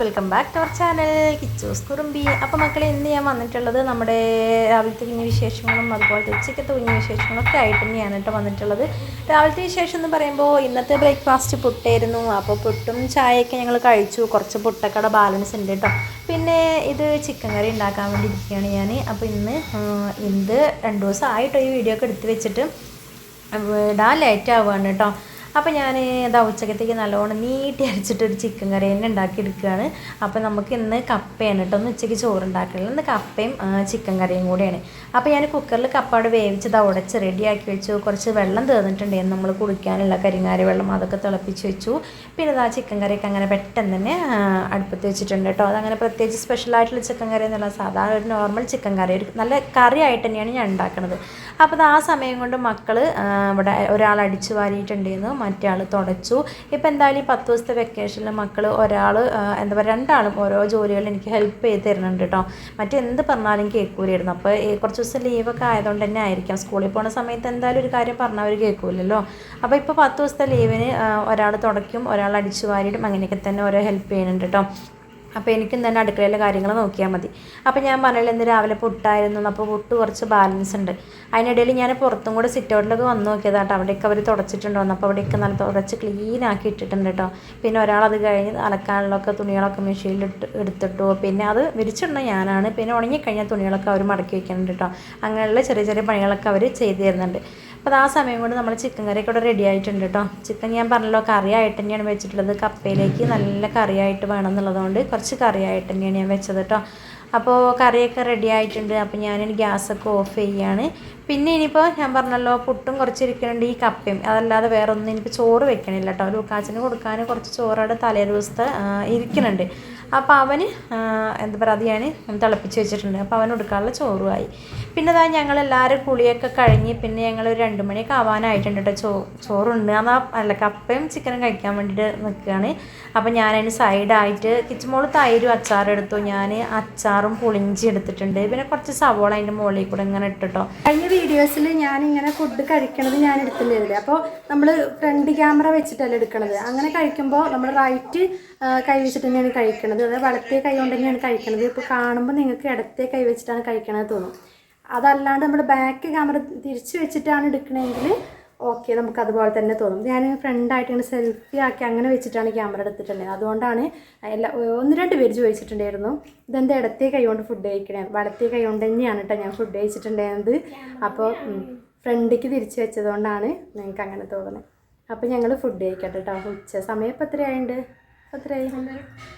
Welcome back to our channel Kichus Kurumbi അപ്പോൾ മക്കളെ ഇന്ന് ഞാൻ വന്നിട്ടുള്ളത് നമ്മുടെ രാവിലത്തെ കുഞ്ഞു വിശേഷങ്ങളും അതുപോലത്തെ ഉച്ചക്കത്തെ കുഞ്ഞു വിശേഷങ്ങളൊക്കെ ആയിട്ട് തന്നെയാണ് കേട്ടോ വന്നിട്ടുള്ളത്. രാവിലത്തെ വിശേഷം എന്ന് പറയുമ്പോൾ ഇന്നത്തെ ബ്രേക്ക്ഫാസ്റ്റ് പുട്ടായിരുന്നു. അപ്പോൾ പുട്ടും ചായയൊക്കെ ഞങ്ങൾ കഴിച്ചു. കുറച്ച് പുട്ടക്കട ബാലൻസ് ഉണ്ട് കേട്ടോ പിന്നെ ഇത് ചിക്കൻ കറി ഉണ്ടാക്കാൻ വേണ്ടി ഇരിക്കുകയാണ് ഞാൻ അപ്പോൾ ഇന്ന് ഇത് രണ്ട് ദിവസം ആയിട്ടോ ഈ വീഡിയോ ഒക്കെ എടുത്ത് വെച്ചിട്ട്. ഇടാൻ ലേറ്റ് ആവുകയാണ് കേട്ടോ അപ്പോൾ ഞാൻ ഇതാ ഉച്ചക്കത്തേക്ക് നല്ലോണം നീട്ടി അരച്ചിട്ടൊരു ചിക്കൻ കറി തന്നെ ഉണ്ടാക്കി എടുക്കുകയാണ് അപ്പോൾ നമുക്ക് ഇന്ന് കപ്പയാണ് കേട്ടോ. ഒന്ന് ഉച്ചയ്ക്ക് ചോറ് ഉണ്ടാക്കുന്നത് ഇന്ന് കപ്പയും ചിക്കൻ കറിയും കൂടെയാണ്. അപ്പോൾ ഞാൻ കുക്കറിൽ കപ്പാട് വേവിച്ചത് ഉടച്ച് റെഡിയാക്കി വെച്ചു. കുറച്ച് വെള്ളം തീർന്നിട്ടുണ്ടായിരുന്നു നമ്മൾ കുടിക്കാനുള്ള കരിങ്ങാരി വെള്ളം അതൊക്കെ തിളപ്പിച്ച് വെച്ചു. പിന്നെ ഇതാ ചിക്കൻ കറിയൊക്കെ അങ്ങനെ പെട്ടെന്ന് തന്നെ അടുപ്പത്ത് വെച്ചിട്ടുണ്ട് കേട്ടോ. അതങ്ങനെ പ്രത്യേകിച്ച് സ്പെഷ്യലായിട്ടുള്ള ചിക്കൻ കറി എന്നുള്ള സാധാരണ ഒരു നോർമൽ ചിക്കൻ കറി. ഒരു നല്ല കറി ആയിട്ട് തന്നെയാണ് ഞാൻ ഉണ്ടാക്കുന്നത് അപ്പോൾ ആ സമയം കൊണ്ട് മക്കൾ ഇവിടെ ഒരാൾ അടിച്ചു വാരിയിട്ടുണ്ടായിരുന്നു മറ്റേ ആൾ തുടച്ചു. ഇപ്പോൾ എന്തായാലും ഈ പത്ത് ദിവസത്തെ വെക്കേഷനിൽ മക്കൾ ഒരാൾ എന്താ പറയുക രണ്ടാളും ഓരോ ജോലികൾ എനിക്ക് ഹെൽപ്പ് ചെയ്ത് തരുന്നുണ്ട് കേട്ടോ മറ്റെന്ത് പറഞ്ഞാലും കേൾക്കൂലായിരുന്നു. അപ്പോൾ കുറച്ച് ദിവസം ലീവൊക്കെ ആയതുകൊണ്ട് തന്നെ ആയിരിക്കാം. സ്കൂളിൽ പോകുന്ന സമയത്ത് എന്തായാലും ഒരു കാര്യം പറഞ്ഞാൽ അവർ കേൾക്കൂലല്ലോ. അപ്പോൾ ഇപ്പോൾ പത്ത് ദിവസത്തെ ലീവിന് ഒരാൾ തുടയ്ക്കും ഒരാൾ അടിച്ചു വാരിയിടും അങ്ങനെയൊക്കെ തന്നെ ഓരോ ഹെൽപ്പ് ചെയ്യുന്നുണ്ട് കേട്ടോ അപ്പോൾ എനിക്കും തന്നെ അടുക്കളയിലെ കാര്യങ്ങൾ നോക്കിയാൽ മതി. അപ്പോൾ ഞാൻ പറഞ്ഞില്ല ഇന്ന് രാവിലെ പുട്ടായിരുന്നു അപ്പോൾ പുട്ട് കുറച്ച് ബാലൻസ് ഉണ്ട്. അതിനിടയിൽ ഞാൻ പുറത്തും കൂടെ സിറ്റ് ഔട്ടിലൊക്കെ വന്ന് നോക്കിയതാട്ടോ അവിടെയൊക്കെ അവർ തുടച്ചിട്ടുണ്ടോന്ന് അപ്പോൾ അവിടെയൊക്കെ നല്ല തുടച്ച് ക്ലീൻ ആക്കി ഇട്ടിട്ടുണ്ട് കേട്ടോ പിന്നെ ഒരാൾ അത് കഴിഞ്ഞ് അലക്കാനുള്ളൊക്കെ തുണികളൊക്കെ മെഷീനിൽ ഇട്ട് എടുത്തിട്ടു. പിന്നെ അത് വിരിച്ചിടുന്ന ഞാനാണ്. പിന്നെ ഉണങ്ങിക്കഴിഞ്ഞാൽ തുണികളൊക്കെ അവർ മടക്കി വയ്ക്കുന്നുണ്ട് കേട്ടോ അങ്ങനെയുള്ള ചെറിയ ചെറിയ പണികളൊക്കെ അവർ ചെയ്തു തരുന്നുണ്ട്. അപ്പോൾ ആ സമയം കൊണ്ട് നമ്മൾ ചിക്കൻ കറിയൊക്കെ ഇവിടെ റെഡി ആയിട്ടുണ്ട് കേട്ടോ ചിക്കൻ ഞാൻ പറഞ്ഞല്ലോ കറിയായിട്ട് തന്നെയാണ് വെച്ചിട്ടുള്ളത്. കപ്പയിലേക്ക് നല്ല കറിയായിട്ട് വേണം എന്നുള്ളതുകൊണ്ട് കുറച്ച് കറിയായിട്ട് തന്നെയാണ് ഞാൻ വെച്ചത് കേട്ടോ അപ്പോൾ കറിയൊക്കെ റെഡി ആയിട്ടുണ്ട്. അപ്പോൾ ഞാൻ ഗ്യാസൊക്കെ ഓഫ് ചെയ്യാണ്. പിന്നെ ഇനിയിപ്പോൾ ഞാൻ പറഞ്ഞല്ലോ പുട്ടും കുറച്ചിരിക്കുന്നുണ്ട് ഈ കപ്പയും. അതല്ലാതെ വേറൊന്നും എനിക്ക് ചോറ് വെക്കണില്ല കേട്ടോ ലൂക്കാച്ചിന് കൊടുക്കാൻ കുറച്ച് ചോറോടെ തലേ ദിവസത്തെ ഇരിക്കുന്നുണ്ട് അപ്പോൾ അവന് എന്താ പറയുക അത് ഞാൻ തിളപ്പിച്ച് വെച്ചിട്ടുണ്ട്. അപ്പോൾ അവന് കൊടുക്കാനുള്ള ചോറുമായി. പിന്നെ അതാ ഞങ്ങൾ എല്ലാവരും കുളിയൊക്കെ കഴിഞ്ഞ് പിന്നെ ഞങ്ങൾ ഒരു രണ്ട് മണിയൊക്കെ ആവാനായിട്ടുണ്ട് കേട്ടോ ചോ ചോറുണ്ട്. എന്നാൽ അല്ല കപ്പയും ചിക്കനും കഴിക്കാൻ വേണ്ടിയിട്ട് നിൽക്കുകയാണ് അപ്പോൾ ഞാനതിന് സൈഡായിട്ട് കിച്ചുമോൾ തൈരും അച്ചാറും എടുത്തു. ഞാൻ അച്ചാറും പുളിഞ്ചി എടുത്തിട്ടുണ്ട്. പിന്നെ കുറച്ച് സവോള അതിന്റെ മുകളിൽ കൂടെ ഇങ്ങനെ ഇട്ടിട്ടോ. കഴിഞ്ഞ വീഡിയോസിൽ ഞാൻ ഇങ്ങനെ ഫുഡ് കഴിക്കണത് ഞാൻ എടുത്തില്ലേ അപ്പോൾ നമ്മൾ ഫ്രണ്ട് ക്യാമറ വെച്ചിട്ടല്ല എടുക്കണത്. അങ്ങനെ കഴിക്കുമ്പോൾ നമ്മൾ റൈറ്റ് കൈ വെച്ചിട്ട് തന്നെയാണ് കഴിക്കണത്. അതായത് വലത്തേ കൈ കൊണ്ട് തന്നെയാണ് കഴിക്കണത്. ഇപ്പോൾ കാണുമ്പോൾ നിങ്ങൾക്ക് ഇടത്തെ കൈ വെച്ചിട്ടാണ് കഴിക്കണത് തോന്നും. അതല്ലാണ്ട് നമ്മൾ ബാക്ക് ക്യാമറ തിരിച്ച് വെച്ചിട്ടാണ് എടുക്കണമെങ്കിൽ ഓക്കെ നമുക്ക് അതുപോലെ തന്നെ തോന്നും. ഞാൻ ഫ്രണ്ടായിട്ട് ഇങ്ങനെ സെൽഫി ആക്കി അങ്ങനെ വെച്ചിട്ടാണ് ക്യാമറ എടുത്തിട്ടുണ്ടായത് അതുകൊണ്ടാണ് എല്ലാ ഒന്ന് രണ്ട് പേര് ചോദിച്ചിട്ടുണ്ടായിരുന്നു. ഇതെന്റെ ഇടത്തേ കൈ കൊണ്ട് ഫുഡ് കഴിക്കണേ? വലത്തേ കൈ കൊണ്ട് തന്നെയാണ് കേട്ടോ ഞാൻ ഫുഡ് കഴിച്ചിട്ടുണ്ടായിരുന്നത്. അപ്പോൾ ഫ്രണ്ടിക്ക് തിരിച്ച് വെച്ചതുകൊണ്ടാണ് നിങ്ങൾക്ക് അങ്ങനെ തോന്നുന്നത് അപ്പോൾ ഞങ്ങൾ ഫുഡ് കഴിക്കട്ടെ കേട്ടോ ഉച്ച സമയം ഇപ്പോൾ എത്രയായിട്ടുണ്ട് എത്രയായി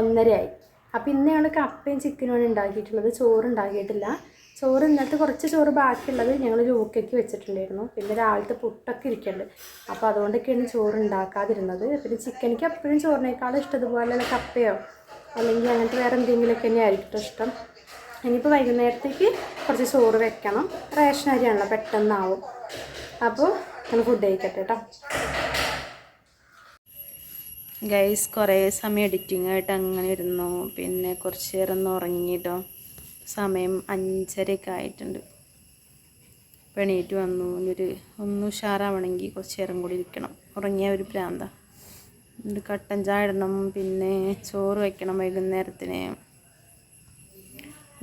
ഒന്നരയായി. അപ്പോൾ ഇന്ന് ഞങ്ങൾ കപ്പയും ചിക്കനുമാണ് ഉണ്ടാക്കിയിട്ടുള്ളത്. ചോറ് ഉണ്ടാക്കിയിട്ടില്ല. ചോറ് ഇന്നത്തെ കുറച്ച് ചോറ് ബാക്കിയുള്ളത് ഞങ്ങൾ ലൂക്കയ്ക്ക് വെച്ചിട്ടുണ്ടായിരുന്നു. പിന്നെ രാവിലത്തെ പുട്ടൊക്കെ ഇരിക്കുന്നുണ്ട് അപ്പോൾ അതുകൊണ്ടൊക്കെയാണ് ചോറ് ഉണ്ടാക്കാതിരുന്നത്. പിന്നെ ചിക്കനിക്ക് എപ്പോഴും ചോറിനേക്കാളും ഇഷ്ടം ഇതുപോലെയുള്ള കപ്പയോ അല്ലെങ്കിൽ അങ്ങനത്തെ വേറെ എന്തെങ്കിലുമൊക്കെ തന്നെ ആയിരിക്കും ഇഷ്ടം. ഇനിയിപ്പോൾ വൈകുന്നേരത്തേക്ക് കുറച്ച് ചോറ് വെക്കണം. റേഷൻ അരിയാണല്ലോ പെട്ടെന്നാവും. അപ്പോൾ നമ്മൾ ഫുഡ് കഴിക്കട്ടെ കേട്ടോ ഗൈസ് കുറേ സമയം എഡിറ്റിംഗ് ആയിട്ട് അങ്ങനെ ഇരുന്നു. പിന്നെ കുറച്ച് നേരം ഒന്ന് ഉറങ്ങിയിട്ടോ സമയം അഞ്ചരയൊക്കെ ആയിട്ടുണ്ട്. ഇപ്പം എണീറ്റ് വന്നു. ഇനിയൊരു ഒന്ന് ഉഷാറാവണമെങ്കിൽ കുറച്ച് നേരം കൂടി ഇരിക്കണം. ഉറങ്ങിയ ഒരു പ്രാന്ത. എന്നിട്ട് കട്ടൻ ചായ ഇടണം. പിന്നെ ചോറ് വയ്ക്കണം വൈകുന്നേരത്തിന്.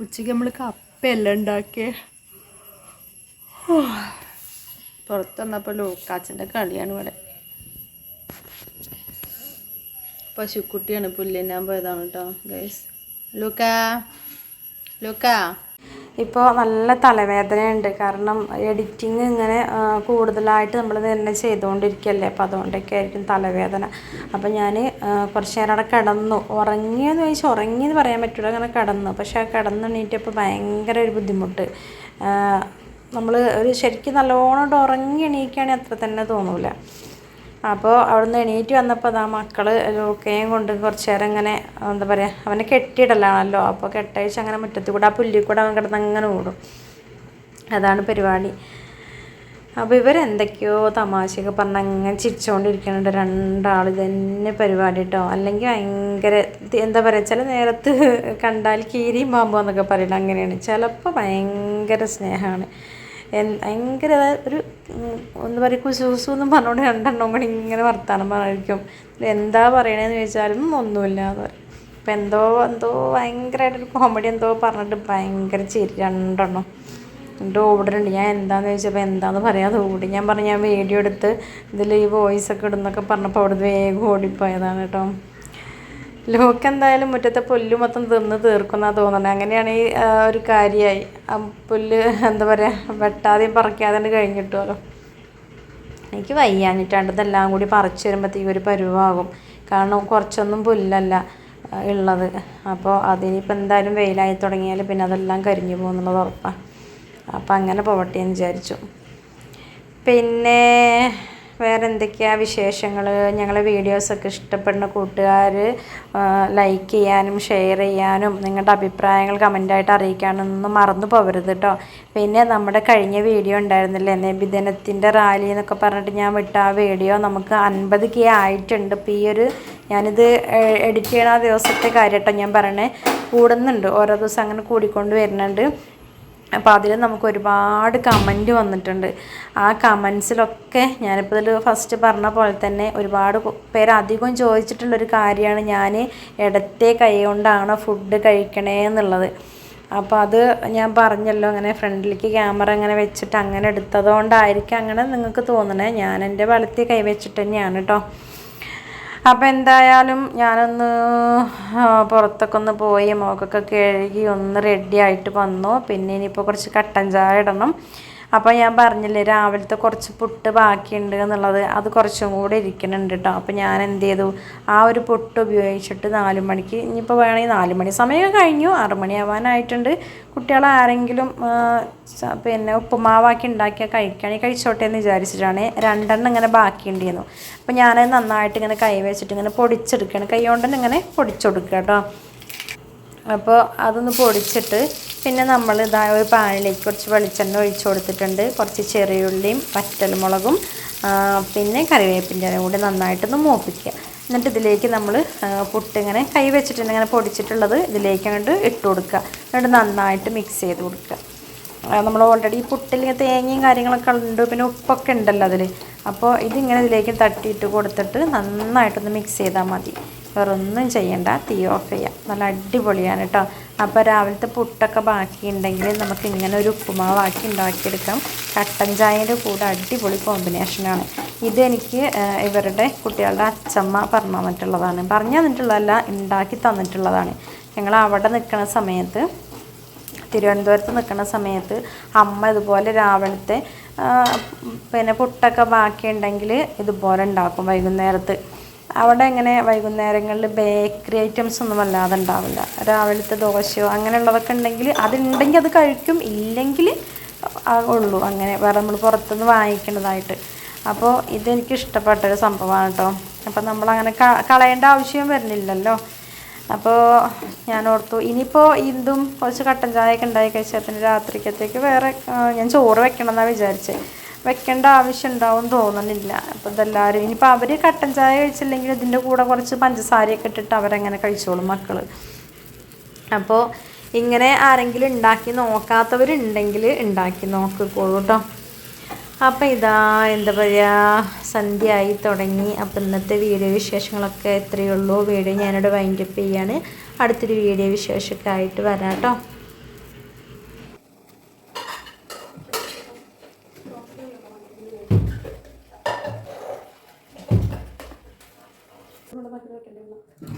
ഉച്ചയ്ക്ക് നമ്മൾ കപ്പയല്ല ഉണ്ടാക്കിയ? പുറത്ത് വന്നപ്പോൾ ലൂക്കാച്ചന്റെ കളിയാണ് ഇവിടെ. പശുക്കുട്ടിയാണ് പുല്ലിനാൻ പോയതാണ് കേട്ടോ ഗൈസ് ലൂക്കാ. ലൂക്കാ. ഇപ്പോൾ നല്ല തലവേദനയുണ്ട്. കാരണം എഡിറ്റിങ് ഇങ്ങനെ കൂടുതലായിട്ട് നമ്മൾ തന്നെ ചെയ്തുകൊണ്ടിരിക്കുകയല്ലേ അപ്പോൾ അതുകൊണ്ടൊക്കെ ആയിരിക്കും തലവേദന അപ്പോൾ ഞാൻ കുറച്ച് നേരം അവിടെ കിടന്നു. ഉറങ്ങിയെന്ന് ചോദിച്ചാൽ ഉറങ്ങിയെന്ന് പറയാൻ പറ്റില്ല അങ്ങനെ കിടന്നു. പക്ഷേ ആ കിടന്നെണീറ്റപ്പോൾ ഭയങ്കര ഒരു ബുദ്ധിമുട്ട്. നമ്മൾ ഒരു ശരിക്കും നല്ലോണം ഉറങ്ങി എണീക്കുകയാണെങ്കിൽ അത്ര തന്നെ തോന്നൂല. അപ്പോൾ അവിടുന്ന് എണീറ്റ് വന്നപ്പോൾ അതാ മക്കൾ ലൂക്കയും കൊണ്ട് കുറച്ച് നേരം ഇങ്ങനെ എന്താ പറയുക അവനെ കെട്ടിയിടലാണല്ലോ. അപ്പോൾ കെട്ടഴിച്ച് അങ്ങനെ മുറ്റത്തിൽ കൂടെ ആ പുല്ലിൽ കൂടെ അവൻ കിടന്ന് അങ്ങനെ ഓടും. അതാണ് പരിപാടി. അപ്പോൾ ഇവരെന്തൊക്കെയോ തമാശയൊക്കെ പറഞ്ഞ് അങ്ങനെ ചിരിച്ചുകൊണ്ടിരിക്കുന്നുണ്ട് രണ്ടാൾ തന്നെ പരിപാടി കേട്ടോ അല്ലെങ്കിൽ ഭയങ്കര എന്താ പറയുക ചില നേരത്ത് കണ്ടാൽ കീരിയും പാമ്പോ എന്നൊക്കെ പറയില്ല അങ്ങനെയാണ്. ചിലപ്പോൾ ഭയങ്കര സ്നേഹമാണ്. ഭയങ്കര ഒരു ഒന്ന് പറയും കുശൂസു എന്നും പറഞ്ഞുകൊണ്ട് രണ്ടെണ്ണം കൂടി ഇങ്ങനെ വർത്താനം പറയായിരിക്കും എന്താ പറയണതെന്ന് ചോദിച്ചാലും ഒന്നുമില്ല എന്ന് പറയും. അപ്പം എന്തോ എന്തോ ഭയങ്കരമായിട്ടൊരു കോമഡി എന്തോ പറഞ്ഞിട്ട് ഭയങ്കര ചിരി രണ്ടെണ്ണം. എന്നിട്ട് ഓടുന്നുണ്ട് ഞാൻ എന്താണെന്ന് ചോദിച്ചപ്പോൾ എന്താണെന്ന് പറയാതെ ഓടി. ഞാൻ പറഞ്ഞു ഞാൻ വീഡിയോ എടുത്ത് ഇതിൽ ഈ വോയിസ് ഒക്കെ ഇടുന്നൊക്കെ പറഞ്ഞപ്പോൾ അവിടുന്ന് വേഗം ഓടിപ്പോയതാണ് കേട്ടോ. ലോക്ക് എന്തായാലും മുറ്റത്തെ പുല്ല് മൊത്തം തിന്ന് തീർക്കുന്ന തോന്നണേ. അങ്ങനെയാണ് ഈ ഒരു കാര്യമായി പുല്ല് എന്താ പറയുക വെട്ടാതെയും പറിക്കാതെ പറിക്കാതെയും കഴിഞ്ഞിട്ടുമല്ലോ എനിക്ക് വയ്യാഞ്ഞിട്ടാണ്ട് ഇതെല്ലാം കൂടി പറിച്ച് വരുമ്പോഴത്തേക്ക് ഒരു പരുവാകും. കാരണം കുറച്ചൊന്നും പുല്ലല്ല ഉള്ളത്. അപ്പോൾ അതിനിപ്പോൾ എന്തായാലും വെയിലായി തുടങ്ങിയാൽ പിന്നെ അതെല്ലാം കരിഞ്ഞു പോകുന്നുള്ളത് ഉറപ്പാണ് അപ്പം അങ്ങനെ പോവട്ടെ എന്ന് വിചാരിച്ചു. പിന്നെ വേറെ എന്തൊക്കെയാണ് വിശേഷങ്ങൾ ഞങ്ങളെ വീഡിയോസൊക്കെ ഇഷ്ടപ്പെടുന്ന കൂട്ടുകാർ ലൈക്ക് ചെയ്യാനും ഷെയർ ചെയ്യാനും നിങ്ങളുടെ അഭിപ്രായങ്ങൾ കമന്റായിട്ട് അറിയിക്കാനൊന്നും മറന്നു പോകരുത് കേട്ടോ പിന്നെ നമ്മുടെ കഴിഞ്ഞ വീഡിയോ ഉണ്ടായിരുന്നില്ലേ? നബിദിനത്തിന്റെ റാലി എന്നൊക്കെ പറഞ്ഞിട്ട് ഞാൻ വിട്ട ആ വീഡിയോ നമുക്ക് അൻപത് കെ ആയിട്ടുണ്ട്. ഇപ്പോൾ ഈ ഒരു ഞാനിത് എഡിറ്റ് ചെയ്യണ ആ ദിവസത്തെ കാര്യം കേട്ടോ ഞാൻ പറയണേ. കൂടുന്നുണ്ട്. ഓരോ ദിവസം അങ്ങനെ കൂടിക്കൊണ്ട് വരുന്നുണ്ട്. അപ്പോൾ അതിൽ നമുക്ക് ഒരുപാട് കമന്റ് വന്നിട്ടുണ്ട്. ആ കമൻസിലൊക്കെ ഞാനിപ്പോൾ ഇതിൽ ഫസ്റ്റ് പറഞ്ഞ പോലെ തന്നെ ഒരുപാട് പേര് അധികം ചോദിച്ചിട്ടുള്ളൊരു കാര്യമാണ് ഞാൻ ഇടത്തെ കൈ കൊണ്ടാണ് ഫുഡ് കഴിക്കണേ എന്നുള്ളത്. അപ്പോൾ അത് ഞാൻ പറഞ്ഞല്ലോ അങ്ങനെ ഫ്രണ്ടിലേക്ക് ക്യാമറ അങ്ങനെ വെച്ചിട്ട് അങ്ങനെ എടുത്തതുകൊണ്ടായിരിക്കും അങ്ങനെ നിങ്ങൾക്ക് തോന്നണേ. ഞാൻ എന്റെ വലത്തെ കൈ വെച്ചിട്ട് തന്നെയാണ് കേട്ടോ അപ്പോൾ എന്തായാലും ഞാനൊന്ന് പുറത്തൊക്കെ ഒന്ന് പോയി മോക്കൊക്കെ കഴുകി ഒന്ന് റെഡി ആയിട്ട് വന്നു. പിന്നെ ഇനിയിപ്പോൾ കുറച്ച് കട്ടൻ ചായ ഇടണം. അപ്പോൾ ഞാൻ പറഞ്ഞില്ലേ രാവിലത്തെ കുറച്ച് പുട്ട് ബാക്കിയുണ്ട് എന്നുള്ളത് അത് കുറച്ചും കൂടെ ഇരിക്കുന്നുണ്ട് കേട്ടോ അപ്പോൾ ഞാൻ എന്ത് ചെയ്തു? ആ ഒരു പുട്ട് ഉപയോഗിച്ചിട്ട് നാല് മണിക്ക് ഇനിയിപ്പോൾ വേണമെങ്കിൽ നാല് മണി സമയം കഴിഞ്ഞു ആറ് മണിയാവാനായിട്ടുണ്ട്. കുട്ടികൾ ആരെങ്കിലും പിന്നെ ഉപ്പുമാവാക്കി ഉണ്ടാക്കിയാൽ കഴിക്കുകയാണെങ്കിൽ കഴിച്ചോട്ടെ എന്ന് വിചാരിച്ചിട്ടാണ് രണ്ടെണ്ണം ഇങ്ങനെ ബാക്കിയുണ്ടായിരുന്നു. അപ്പോൾ ഞാനത് നന്നായിട്ട് ഇങ്ങനെ കൈ വെച്ചിട്ട് ഇങ്ങനെ പൊടിച്ചെടുക്കുകയാണ്. കൈ കൊണ്ട് തന്നെ ഇങ്ങനെ പൊടിച്ചെടുക്കുക കേട്ടോ അപ്പോൾ അതൊന്ന് പൊടിച്ചിട്ട് പിന്നെ നമ്മൾ ഇതാ ഒരു പാനിലേക്ക് കുറച്ച് വെളിച്ചെണ്ണ ഒഴിച്ച് കൊടുത്തിട്ടുണ്ട്. കുറച്ച് ചെറിയുള്ളിയും വറ്റൽമുളകും ആ, പിന്നെ കറിവേപ്പിന്റെ കൂടി നന്നായിട്ടൊന്ന് മൂപ്പിക്കുക. എന്നിട്ട് ഇതിലേക്ക് നമ്മൾ പുട്ടിങ്ങനെ കൈ വെച്ചിട്ട് ഇങ്ങനെ പൊടിച്ചിട്ടുള്ളത് ഇതിലേക്ക് അങ്ങോട്ട് ഇട്ട് കൊടുക്കുക. എന്നിട്ട് നന്നായിട്ട് മിക്സ് ചെയ്ത് കൊടുക്കുക. നമ്മൾ ഓൾറെഡി പുട്ടിൽ തേങ്ങയും കാര്യങ്ങളൊക്കെ ഉണ്ട്. പിന്നെ ഉപ്പൊക്കെ ഉണ്ടല്ലോ അതിൽ അപ്പോൾ ഇതിങ്ങനെ ഇതിലേക്ക് തട്ടിയിട്ട് കൊടുത്തിട്ട് നന്നായിട്ടൊന്ന് മിക്സ് ചെയ്താൽ മതി. വേറെ ഒന്നും ചെയ്യണ്ട. തീ ഓഫ് ചെയ്യാം. നല്ല അടിപൊളിയാണ് കേട്ടോ അപ്പോൾ രാവിലത്തെ പുട്ടൊക്കെ ബാക്കിയുണ്ടെങ്കിൽ നമുക്ക് ഇങ്ങനെ ഒരു ഉപ്പുമാവാക്കി ഉണ്ടാക്കിയെടുക്കാം. കട്ടൻ ചായയുടെ കൂടെ അടിപൊളി കോമ്പിനേഷനാണ്. ഇതെനിക്ക് എനിക്ക് ഇവരുടെ കുട്ടികളുടെ അച്ചമ്മ പറഞ്ഞു തന്നിട്ടുള്ളതാണ് പറഞ്ഞു തന്നിട്ടുള്ളതല്ല ഉണ്ടാക്കി തന്നിട്ടുള്ളതാണ്. ഞങ്ങൾ അവിടെ നിൽക്കുന്ന സമയത്ത് തിരുവനന്തപുരത്ത് നിൽക്കുന്ന സമയത്ത് അമ്മ ഇതുപോലെ രാവിലത്തെ പിന്നെ പുട്ടൊക്കെ ബാക്കിയുണ്ടെങ്കിൽ ഇതുപോലെ ഉണ്ടാക്കും വൈകുന്നേരത്ത്. അവിടെ ഇങ്ങനെ വൈകുന്നേരങ്ങളിൽ ബേക്കറി ഐറ്റംസ് ഒന്നും വല്ലാതെ ഉണ്ടാവില്ല. രാവിലത്തെ ദോശയോ അങ്ങനെയുള്ളതൊക്കെ ഉണ്ടെങ്കിൽ അതുണ്ടെങ്കിൽ അത് കഴിക്കും. ഇല്ലെങ്കിൽ ഉള്ളൂ. അങ്ങനെ വേറെ നമ്മൾ പുറത്തുനിന്ന് വാങ്ങിക്കേണ്ടതായിട്ട് അപ്പോൾ ഇതെനിക്ക് ഇഷ്ടപ്പെട്ട ഒരു സംഭവമാണ് കേട്ടോ. അപ്പോൾ നമ്മളങ്ങനെ കളയേണ്ട ആവശ്യം വരുന്നില്ലല്ലോ. അപ്പോൾ ഞാൻ ഓർത്തു ഇനിയിപ്പോൾ ഇതും കുറച്ച് കട്ടൻ ചായയൊക്കെ ഉണ്ടായി കഴിച്ചാൽ രാത്രിക്കത്തേക്ക് വേറെ ഞാൻ ചോറ് വെക്കണം എന്നാണ് വിചാരിച്ചത്. വെക്കേണ്ട ആവശ്യം ഉണ്ടാവും തോന്നുന്നില്ല അപ്പോൾ ഇതെല്ലാവരും ഇനിയിപ്പോൾ അവർ കട്ടൻ ചായ കഴിച്ചില്ലെങ്കിൽ ഇതിന്റെ കൂടെ കുറച്ച് പഞ്ചസാരയൊക്കെ ഇട്ടിട്ട് അവരങ്ങനെ കഴിച്ചോളും മക്കൾ അപ്പോൾ ഇങ്ങനെ ആരെങ്കിലും ഉണ്ടാക്കി നോക്കാത്തവരുണ്ടെങ്കിൽ ഉണ്ടാക്കി നോക്കിക്കോളൂ കേട്ടോ അപ്പം ഇതാ എന്താ പറയുക സന്ധ്യയായി തുടങ്ങി. അപ്പം ഇന്നത്തെ വീഡിയോ വിശേഷങ്ങളൊക്കെ എത്രയേ ഉള്ളൂ. വീഡിയോ ഞാനിവിടെ വൈൻഡപ്പ് ചെയ്യാണ്. അടുത്തൊരു വീഡിയോ വിശേഷമൊക്കെ ആയിട്ട് വരാം കേട്ടോ わけでも。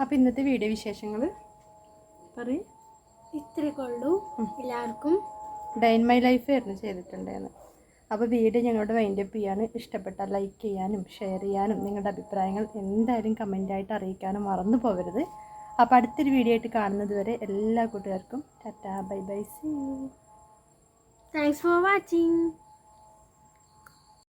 അപ്പോൾ ഇന്നത്തെ വീഡിയോ വിശേഷങ്ങൾ പറയും. ഇത്രയൊക്കെ ഉള്ളൂ എല്ലാവർക്കും ഡൈൻ മൈ ലൈഫ് ആയിരുന്നു ചെയ്തിട്ടുണ്ടായിരുന്നു. അപ്പോൾ വീഡിയോ ഞങ്ങളോട് വൈൻഡപ്പ് ചെയ്യാൻ ഇഷ്ടപ്പെട്ടാൽ ലൈക്ക് ചെയ്യാനും ഷെയർ ചെയ്യാനും നിങ്ങളുടെ അഭിപ്രായങ്ങൾ എന്തായാലും കമന്റായിട്ട് അറിയിക്കാനും മറന്നു പോകരുത്. അപ്പോൾ അടുത്തൊരു വീഡിയോ ആയിട്ട് കാണുന്നത് വരെ എല്ലാ കൂട്ടുകാർക്കും tata bye bye see you for watching.